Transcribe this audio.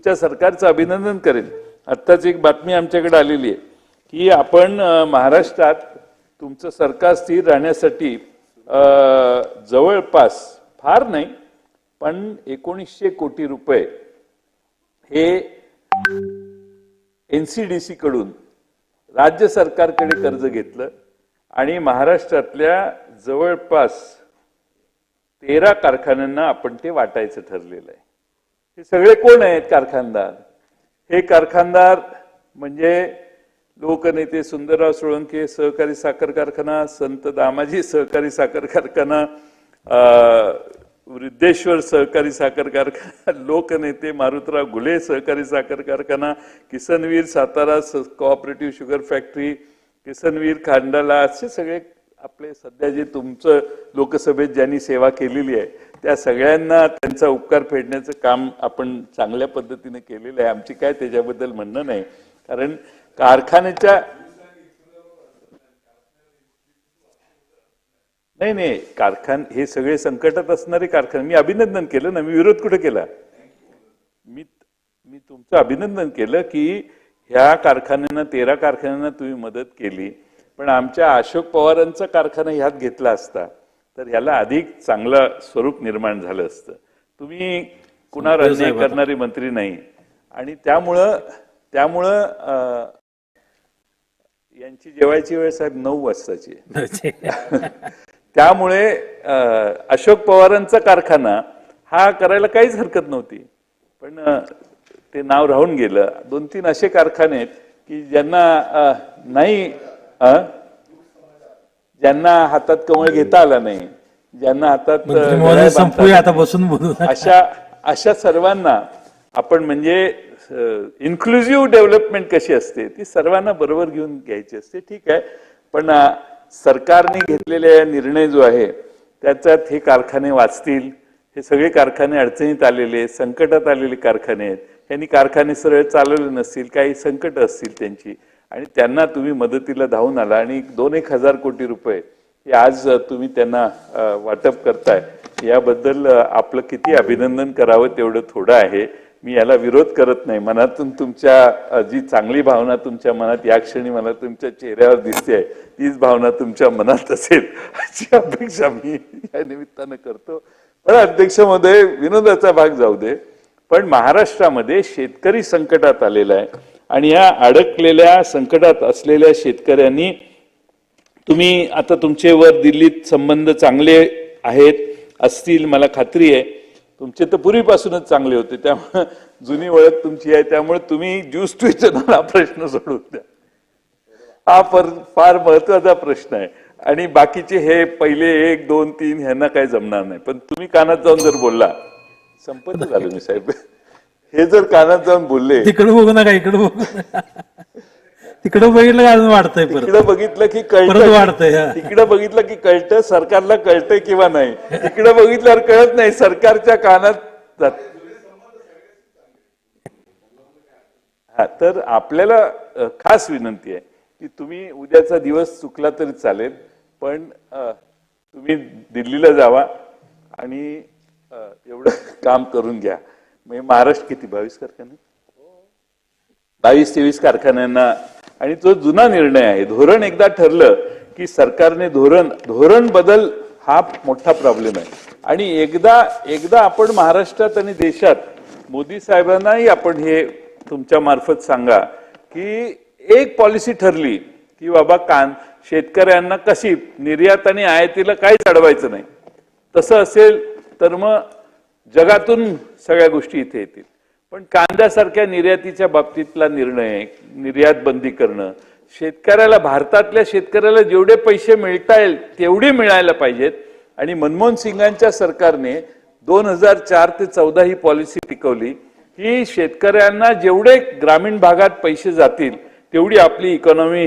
तुमच्या सरकारचं अभिनंदन करेन आत्ताच एक बातमी आमच्याकडे आलेली आहे की आपण महाराष्ट्रात तुमचं सरकार स्थिर राहण्यासाठी जवळपास फार नाही पण एकोणीसशे कोटी रुपये हे एन सी डी सी कडून राज्य सरकारकडे कर्ज घेतलं आणि महाराष्ट्रातल्या जवळपास तेरा कारखान्यांना आपण ते वाटायचं ठरलेलं आहे. हे सगळे कोण आहेत कारखानदार? हे कारखानदार म्हणजे लोकनेते सुंदरराव सोळंके सहकारी साखर कारखाना संत दामाजी सहकारी साखर कारखाना वृद्धेश्वर सहकारी साखर कारखाना लोकनेते मारुतराव घुले सहकारी साखर कारखाना Kisanveer Satara cooperative sugar factory Kisanveer Khandala असे सगळे आपले सध्या जे तुमचं लोकसभेत ज्यांनी सेवा केलेली आहे त्या सगळ्यांना त्यांचा उपकार फेडण्याचं काम आपण चांगल्या पद्धतीने केलेलं आहे. आमची काय त्याच्याबद्दल म्हणणं नाही. कारण कारखान्याच्या नाही नाही. कारखान हे सगळे संकटात असणारे कारखाने. मी अभिनंदन केलं ना. मी विरोध कुठे केला? मी मी तुमचं अभिनंदन केलं की ह्या कारखान्यांना तेरा कारखान्यांना तुम्ही मदत केली. पण आमच्या अशोक पवारांचा कारखाना ह्यात घेतला असता. तर ह्याला अधिक चांगलं स्वरूप निर्माण झालं असतं. तुम्ही कुणावर अन्याय करणारे मंत्री नाही. आणि त्यामुळं त्यामुळं यांची जेवायची वेळ साहेब नऊ वाजताची. त्यामुळे अशोक पवारांचा कारखाना हा करायला काहीच हरकत नव्हती. पण ते नाव राहून गेलं. दोन तीन असे कारखाने आहेत की ज्यांना नाही ज्यांना हातात कमळ घेता आला नाही ज्यांना हातात बसून. अशा अशा सर्वांना आपण म्हणजे इन्क्लुझिव्ह डेव्हलपमेंट कशी असते ती सर्वांना बरोबर घेऊन घ्यायची असते ठीक आहे. पण सरकारने घेतलेला निर्णय जो आहे त्याच्यात हे कारखाने वाचतील हे सगळे कारखाने अडचणीत आलेले संकटात आलेले कारखाने आहेत. यांनी कारखाने सरळ चालवले नसतील काही संकट असतील त्यांची. आणि त्यांना तुम्ही मदतीला धावून आला आणि दोन एक हजार कोटी रुपये हे आज तुम्ही त्यांना वाटप करताय. याबद्दल आपलं किती अभिनंदन करावं तेवढं थोडं आहे. मी याला विरोध करत नाही. मनातून तुमच्या जी चांगली भावना तुमच्या मनात या क्षणी मला तुमच्या चेहऱ्यावर दिसते तीच भावना तुमच्या मनात असेल अशी अपेक्षा मी या निमित्तानं करतो. पण अध्यक्षामध्ये विनोदाचा भाग जाऊ दे. पण महाराष्ट्रामध्ये शेतकरी संकटात आलेला आहे. आणि ह्या अडकलेल्या संकटात असलेल्या शेतकऱ्यांनी तुम्ही आता तुमचे वर दिल्लीत संबंध चांगले आहेत असतील मला खात्री आहे. तुमचे तर पूर्वीपासूनच चांगले होते त्यामुळे जुनी ओळख तुमची आहे त्यामुळे तुम्ही ज्यूस टूचा प्रश्न सोडून द्या. हा पर फार महत्त्वाचा प्रश्न आहे. आणि बाकीचे हे पहिले एक दोन तीन ह्यांना काही जमणार नाही. पण तुम्ही कानात जाऊन जर बोलला संपत झालं मी साहेब. हे जर कानात जाऊन बोलले. तिकडे बघू नका इकडे बघू तिकडे बघितलं का अजून वाढतंय तिकडं बघितलं की कळतं वाढतंय. तिकडं बघितलं की कळतं सरकारला कळतंय किंवा नाही. तिकडं बघितल्यावर कळत नाही सरकारच्या कानात जात हा तर आपल्याला खास विनंती आहे की तुम्ही उद्याचा दिवस चुकला तरी चालेल पण तुम्ही दिल्लीला जावा आणि एवढं काम करून घ्या. म्हणजे महाराष्ट्र किती? बावीस कारखाने? बावीस तेवीस कारखान्यांना. आणि तो जुना निर्णय आहे. धोरण एकदा ठरलं की सरकारने धोरण धोरण बदल हा मोठा प्रॉब्लेम आहे. आणि एकदा एकदा आपण महाराष्ट्रात आणि देशात मोदी साहेबांनाही आपण हे तुमच्या मार्फत सांगा की एक पॉलिसी ठरली की बाबा कान शेतकऱ्यांना कशी निर्यात आणि आयातीला काहीच चढवायचं नाही. तसं असेल तर मग जगातून सगळ्या गोष्टी इथे येतील. पण कांद्यासारख्या निर्यातीच्या बाबतीतला निर्णय निर्यात बंदी करणं शेतकऱ्याला भारतातल्या शेतकऱ्याला जेवढे पैसे मिळता येईल तेवढे मिळायला पाहिजेत. आणि मनमोहन सिंगांच्या सरकारने दोन हजार चार ते चौदा ही पॉलिसी टिकवली. की शेतकऱ्यांना जेवढे ग्रामीण भागात पैसे जातील तेवढी आपली इकॉनॉमी